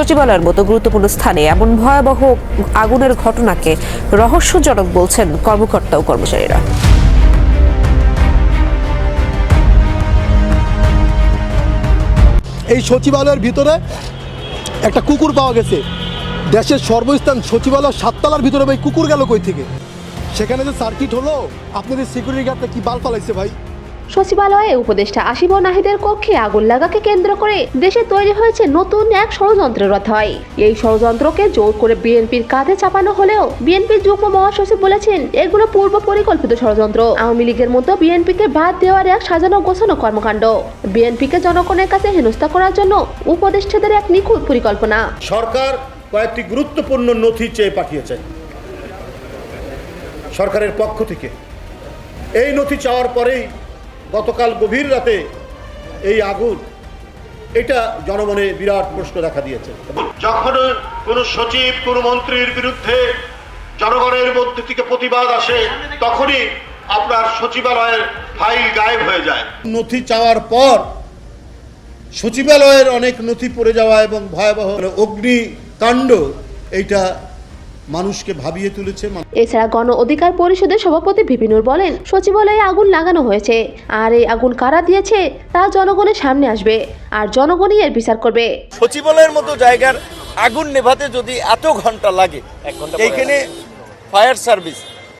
সচিবালয়ের মতো গুরুত্বপূর্ণ স্থানে এমন ভয়াবহ আগুনের ঘটনাকে রহস্যজনক বলছেন কর্মকর্তা ও কর্মচারীরা। এই সচিবালয়ের ভিতরে একটা কুকুর পাওয়া গেছে। দেশের সর্বস্থান সচিবালয় সাততলার ভিতরে ভাই, কুকুর গেল কই থেকে? সেখানে যে সার্কিট হলো, আপনাদের সিকিউরিটি গার্ডটা কি বাল ফালাইছে ভাই? সচিবালয়ে উপদেষ্টা আসিব নাহিদের কক্ষে আগুন লাগাকে কেন্দ্র করে দেশে তৈরি হয়েছে নতুন এক ষড়যন্ত্রের অধ্যায়। এই ষড়যন্ত্রকে জোর করে বিএনপির কাঁধে চাপানো হলেও বিএনপির যুগ্ম মহাসচিব বলেছেন, এগুলো পূর্ব পরিকল্পিত ষড়যন্ত্র। আওয়ামী লীগের মতো বিএনপিকে বাদ দেওয়ার এক সাজানো গোছানো কর্মকাণ্ড। বিএনপিকে জনগণের কাছে হেনস্থা করার জন্য উপদেষ্টাদের এক নিখুঁত পরিকল্পনা। সরকার কয়েকটি গুরুত্বপূর্ণ নথি চেয়ে পাঠিয়েছে। সরকারের পক্ষ থেকে। এই নথি চাওয়ার পরেই গতকাল গভীর রাতে এই আগুন এটা জনমনে বিরাট প্রশ্ন দেখা দিয়েছে। যখন কোনো সচিব কোনো মন্ত্রীর বিরুদ্ধে জনগণের মধ্যে থেকে প্রতিবাদ আসে তখনই আপনার সচিবালয়ের ফাইল গায়েব হয়ে যায়। নথি চাওয়ার পর সচিবালয়ের অনেক নথি পড়ে যাওয়া এবং ভয়াবহ অগ্নিকাণ্ড এইটা মানুষকে ভাবিয়ে তুলেছে এছাড়া গণ অধিকার পরিষদের সভাপতি বিপিনুর বলেন সচিবালয়ে আগুন লাগানো হয়েছে। আর এই আগুন কারা দিয়েছে তা জনগণের সামনে আসবে। আর জনগণই এর বিচার করবে। সচিবালয়ের মতো জায়গার আগুন নেভাতে যদি এত ঘণ্টা লাগে এইখানে ফায়ার সার্ভিস